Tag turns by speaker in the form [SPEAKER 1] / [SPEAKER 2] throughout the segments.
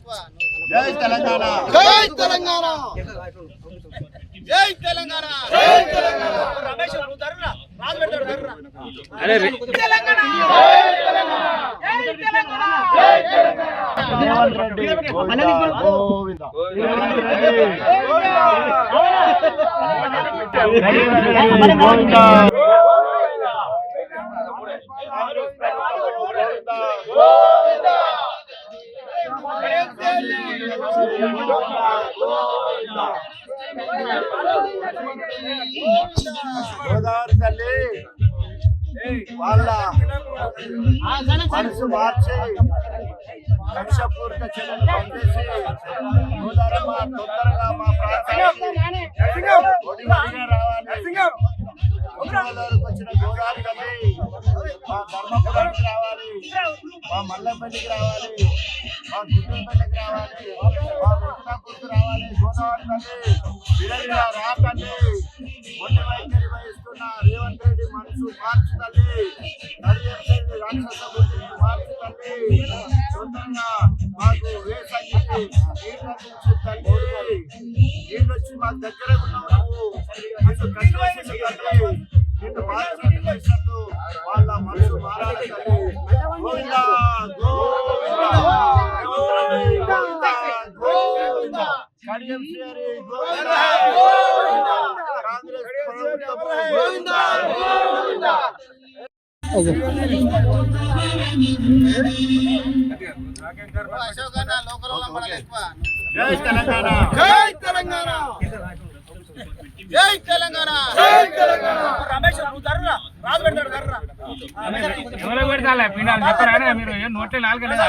[SPEAKER 1] జై తెలంగాణ.
[SPEAKER 2] జై తెలంగాణ.
[SPEAKER 3] జై తెలంగాణ.
[SPEAKER 2] జై తెలంగాణ.
[SPEAKER 3] రమేష్ నువ్వు ధరరా రాజు పెడతాడు ధరరా
[SPEAKER 1] అరే తెలంగాణ. జై తెలంగాణ. జై తెలంగాణ. జై తెలంగాణ. గోవింద గోవింద గోవింద గోదావరి తల్లి వాళ్ళ మనసు మార్చి లక్షపూర్త చెల్లెలు తొందరగా మా ప్రాంతానికి రావాలి గోదావరికి వచ్చిన గోదావరి తల్లి మా ధర్మపురానికి రావాలి. మా మల్లపల్లికి రావాలి మా గుంటూరుపల్లికి రావాలి మా ముట్టినాపూర్కి రావాలి గోదావరి తల్లి విరగిన రాకండి తల్లి. వైఖరి వహిస్తున్న రేవంత్ రెడ్డి మనసు మార్చు తల్లి. తల్లి రాక్షస బుద్ధిని మార్చు తల్లి. సొంతంగా మాకు వేసంగి నీళ్ళు తల్లి. నీళ్ళు వచ్చి మాకు దగ్గర ఉన్నావు మీకు కళ్ళు తల్లి. నిన్ను మార్చినట్టు వాళ్ళ మనసు మారాలి తల్లి. గోవిందా
[SPEAKER 3] రమేష్ నువ్వు రాజు పెడతాడు
[SPEAKER 4] ఎవరో పెడతా పిండాలు చెప్పరా? మీరు నోట్లే నాలుగలేదా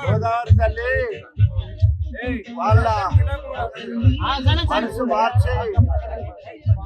[SPEAKER 1] గోదావరి తల్లి వాళ్ళ మనసు మార్చి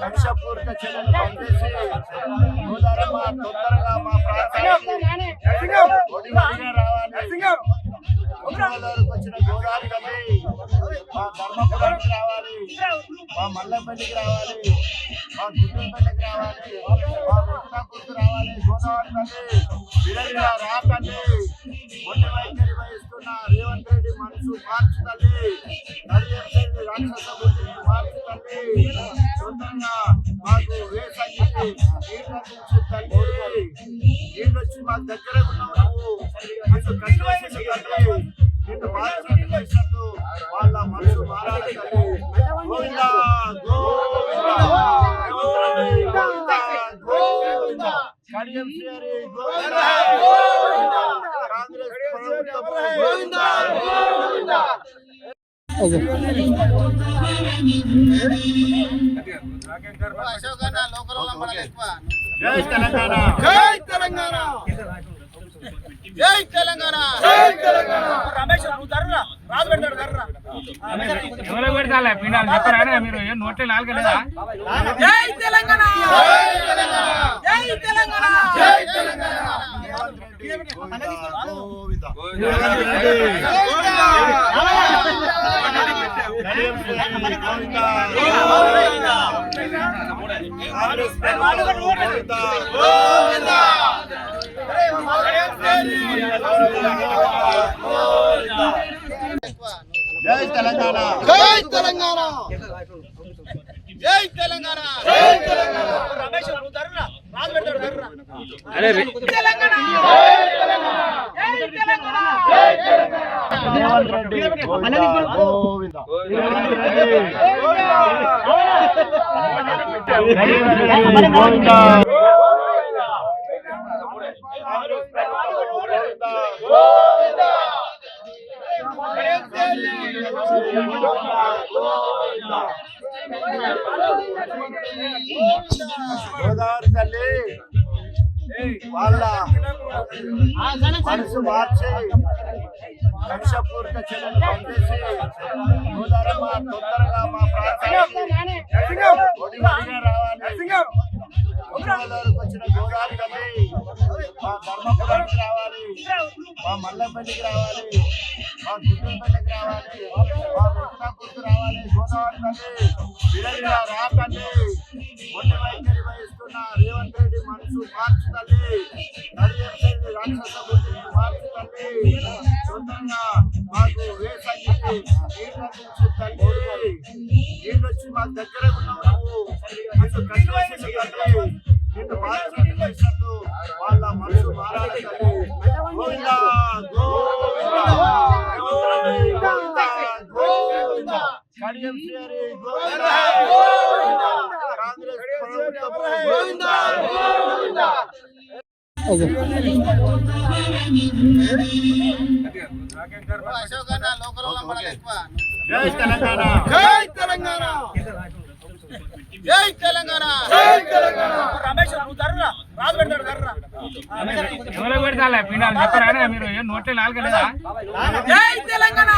[SPEAKER 1] కక్షపూరిత చర్యలు పంపేసి గోదావరమ్మ తొందరగా మా ప్రాంతానికి ఒడివడిగా రావాలి. వచ్చిన గోదావరి తల్లి మా ధర్మపురానికి రావాలి. మా మల్లెపల్లికి రావాలి. మా గుంటూరుపల్లికి రావాలి. మా వెంకటాపూర్కి రావాలి. గోదావరి తల్లి విరంగా రా తల్లి మొండి వైఖరి వహిస్తున్న రేవంత్ రెడ్డి మనసు మార్చు తల్లి నడియం రాక్షస బుద్ధిని మార్చు తల్లి సొంతంగా మాకు వేసంగికి నీళ్ళు తల్లి నీళ్ళు వచ్చి మా దగ్గర ఉన్నాము నీకు కట్టవలసిన తల్లి నిన్ను మార్చు చేసినట్టు మనసు మారాలి తల్లి గోవింద గోవింద గోవింద. గోవింద కడియం శ్రీ గోవింద కాంగ్రెస్ ప్రభుత్వం గోవింద గోవింద.
[SPEAKER 3] అశోక్ అన్న లోకల్ వాళ్ళ మనకి ఎక్కువ
[SPEAKER 1] జై తెలంగాణ.
[SPEAKER 2] జై తెలంగాణ.
[SPEAKER 3] జై తెలంగాణ.
[SPEAKER 4] ఎవరో పెడతాలే? పిండాలు చెప్పరా? మీరు ఏం నోట్లో నాలుగలేదా
[SPEAKER 2] జై తెలంగాణ! జై తెలంగాణ! జై తెలంగాణ జై తెలంగాణ
[SPEAKER 1] గోవింద
[SPEAKER 3] ఎక్కువ
[SPEAKER 1] జై తెలంగాణ.
[SPEAKER 2] జై తెలంగాణ.
[SPEAKER 3] జై తెలంగాణ.
[SPEAKER 2] జై తెలంగాణ.
[SPEAKER 4] అరే
[SPEAKER 2] తెలంగాణ. జై తెలంగాణ. జై తెలంగాణ. జై
[SPEAKER 1] రెడ్డి గోవిందా. గోవిందా. రెడ్డి గోవిందా. గోదావరి తల్లి వాళ్ళ మనసు మార్చి కక్షపూరిత చర్యలు పంపేసి గోదావరమ్మ తొందరగా మా ప్రాంతానికి రావాలి గోదావరికి వచ్చిన గోదావరి తల్లి మా ధర్మపురానికి రావాలి. మా మల్లెపల్లికి రావాలి. మా గుంటూరుపల్లికి రావాలి మా వెంకటాపూర్కి రావాలి గోదావరి తల్లి విడవిగా రా తల్లి మొండి వైఖరి వహిస్తున్న రేవంత్ రెడ్డి మనసు మార్చు తల్లి నడియం రాక్షస బుద్ధిని మార్చు తల్లి తొందరగా మాకు వేసంగికి నీళ్ళు అందించు తల్లి నీళ్ళు వచ్చి మా దగ్గర ఉన్నావు నిన్ను తల్లి నిన్ను వాళ్ళ మనసు మారాలి తల్లి గోవిందా. గో కడియం శ్రీహరి గోవిందా కాంగ్రెస్ ప్రభుత్వం గోవిందా గోవిందా
[SPEAKER 3] అశోక్ అన్న లోకల్ వాళ్ళ మనల్ని ఎక్కువ
[SPEAKER 1] జై
[SPEAKER 4] ఎవరో పెడతాలే పిండాలు చెప్పరా మీరు ఏం నోట్లే నాలుగలేదా
[SPEAKER 2] జై తెలంగాణ!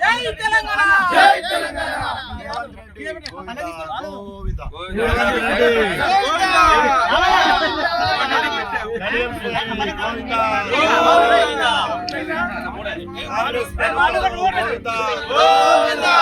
[SPEAKER 2] జై తెలంగాణ!
[SPEAKER 3] జై తెలంగాణ
[SPEAKER 1] గోవిందా గోవిందా.